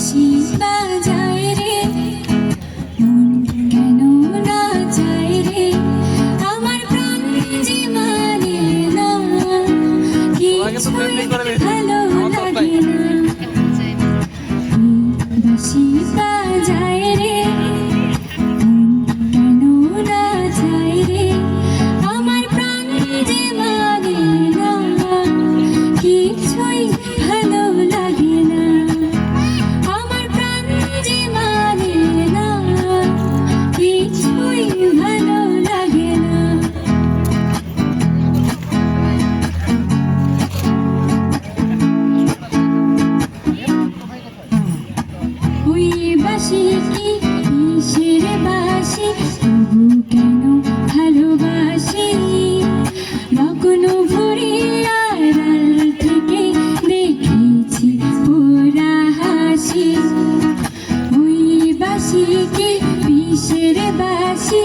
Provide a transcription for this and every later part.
She কেন ভালোবাসি? নগ্ন ভরিয়ার থেকে দেখেছি ওরা হাসি। ওই বাসিকে বিষের বাসি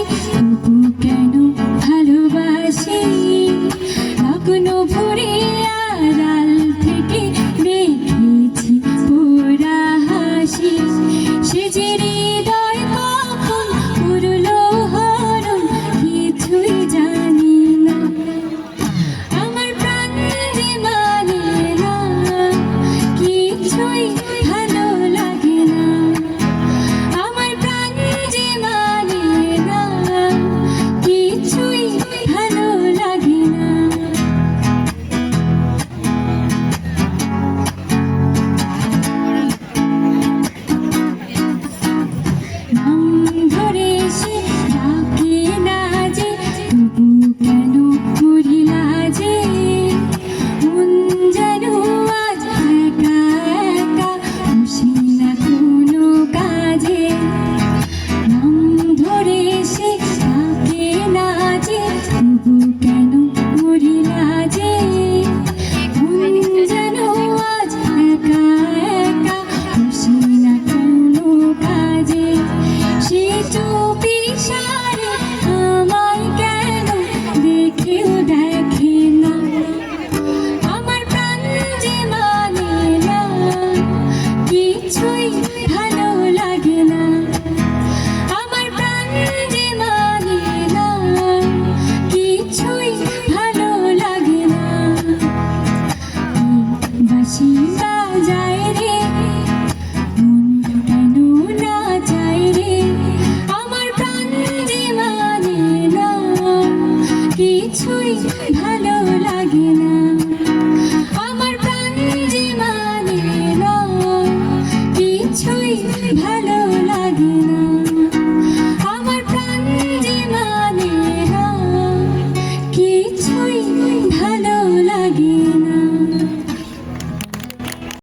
কিছুই ভালো লাগে না।